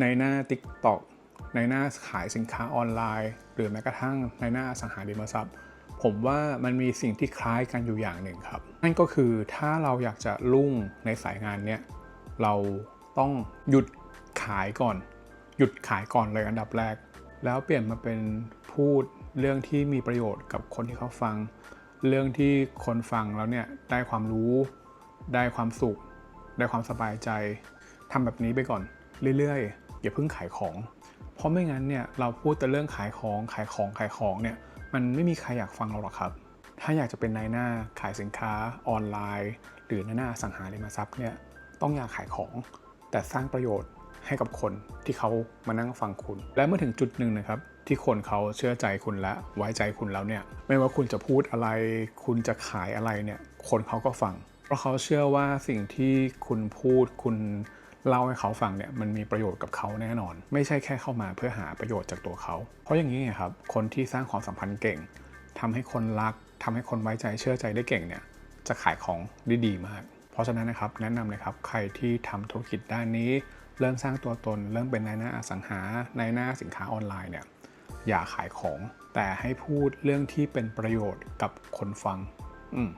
ในหน้า TikTok ในหน้าขายสินค้าออนไลน์ หรือแม้กระทั่งในหน้าสังหาริมทรัพย์ ผมว่ามันมีสิ่งที่คล้ายกันอยู่อย่างหนึ่งครับ นั่นก็คือถ้าเราอยากจะรุ่งในสายงานเนี้ยเราต้องหยุดขายก่อน หยุดขายก่อนเลยอันดับแรก แล้วเปลี่ยนมาเป็นพูดเรื่องที่มีประโยชน์กับคนที่เขาฟัง เรื่องที่คนฟังแล้วเนี่ยได้ความรู้ ได้ความสุข ได้ความสบายใจทำแบบนี้ไปก่อนเรื่อยๆ อย่าเพิ่งขายของ เพราะไม่งั้นเนี่ยเราพูดแต่เรื่องขายของขายของขายของเนี่ยมันไม่มีใครอยากฟังเราหรอกครับ ถ้าอยากจะเป็นนายหน้าขายสินค้าออนไลน์ หรือนายหน้าสังหาริมทรัพย์เนี่ยต้องอยากขายของ แต่สร้างประโยชน์ให้กับคนที่เขามานั่งฟังคุณ และเมื่อถึงจุดหนึ่งนะครับ ที่คนเขาเชื่อใจคุณและไว้ใจคุณแล้วเนี่ย ไม่ว่าคุณจะพูดอะไร คุณจะขายอะไรเนี่ย คนเขาก็ฟัง เพราะเขาเชื่อว่าสิ่งที่คุณพูดคุณ เล่าให้เขาฟังเนี่ยมันมีประโยชน์กับเขาแน่นอน ไม่ใช่แค่เข้ามาเพื่อหาประโยชน์จากตัวเขา เพราะอย่างนี้ไงครับคนที่สร้างความสัมพันธ์เก่งทำให้คนรักทำให้คนไว้ใจเชื่อใจได้เก่งเนี่ยจะขายของได้ดีมาก เพราะฉะนั้นนะครับแนะนำเลยครับใครที่ทำธุรกิจด้านนี้ เริ่มสร้างตัวตน เริ่มเป็นนายหน้าอสังหานายหน้าสินค้าออนไลน์เนี่ยอย่าขายของ แต่ให้พูดเรื่องที่เป็นประโยชน์กับคนฟัง อืม